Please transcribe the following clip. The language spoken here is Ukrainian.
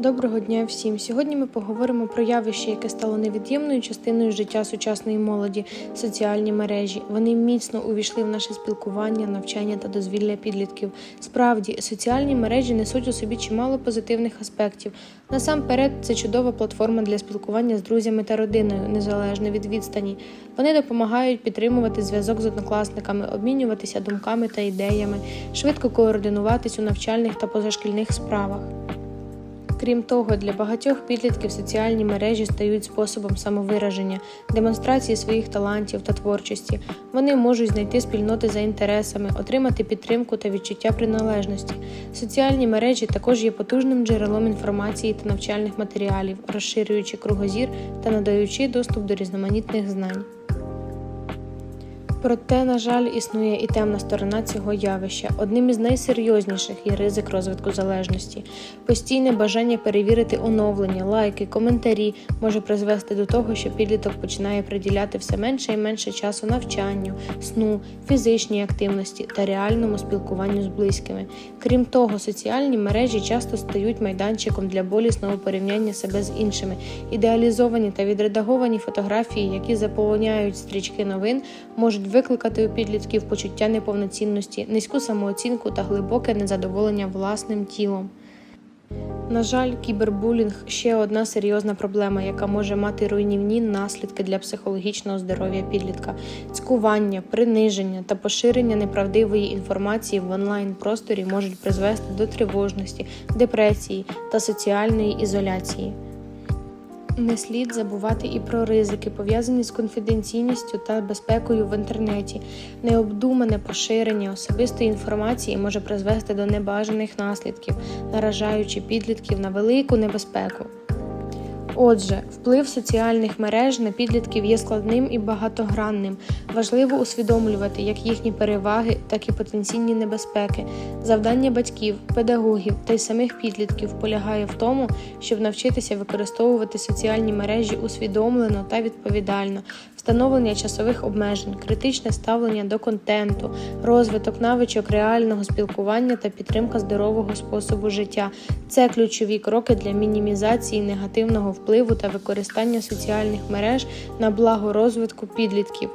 Доброго дня всім! Сьогодні ми поговоримо про явище, яке стало невід'ємною частиною життя сучасної молоді соціальні мережі. Вони міцно увійшли в наше спілкування, навчання та дозвілля підлітків. Справді, соціальні мережі несуть у собі чимало позитивних аспектів. Насамперед, це чудова платформа для спілкування з друзями та родиною, незалежно від відстані. Вони допомагають підтримувати зв'язок з однокласниками, обмінюватися думками та ідеями, швидко координуватись у навчальних та позашкільних справах. Крім того, для багатьох підлітків соціальні мережі стають способом самовираження, демонстрації своїх талантів та творчості. Вони можуть знайти спільноти за інтересами, отримати підтримку та відчуття приналежності. Соціальні мережі також є потужним джерелом інформації та навчальних матеріалів, розширюючи кругозір та надаючи доступ до різноманітних знань. Проте, на жаль, існує і темна сторона цього явища. Одним із найсерйозніших є ризик розвитку залежності. Постійне бажання перевірити оновлення, лайки, коментарі може призвести до того, що підліток починає приділяти все менше і менше часу навчанню, сну, фізичній активності та реальному спілкуванню з близькими. Крім того, соціальні мережі часто стають майданчиком для болісного порівняння себе з іншими. Ідеалізовані та відредаговані фотографії, які заповняють стрічки новин, можуть викликати у підлітків почуття неповноцінності, низьку самооцінку та глибоке незадоволення власним тілом. На жаль, кібербулінг ще одна серйозна проблема, яка може мати руйнівні наслідки для психологічного здоров'я підлітка. Цькування, приниження та поширення неправдивої інформації в онлайн просторі можуть призвести до тривожності, депресії та соціальної ізоляції. Не слід забувати і про ризики, пов'язані з конфіденційністю та безпекою в інтернеті. Необдумане поширення особистої інформації може призвести до небажаних наслідків, наражаючи підлітків на велику небезпеку. Отже, вплив соціальних мереж на підлітків є складним і багатогранним. Важливо усвідомлювати як їхні переваги, так і потенційні небезпеки. Завдання батьків, педагогів та й самих підлітків полягає в тому, щоб навчитися використовувати соціальні мережі усвідомлено та відповідально, встановлення часових обмежень, критичне ставлення до контенту, розвиток навичок реального спілкування та підтримка здорового способу життя це ключові кроки для мінімізації негативного впливу та використання соціальних мереж на благо розвитку підлітків.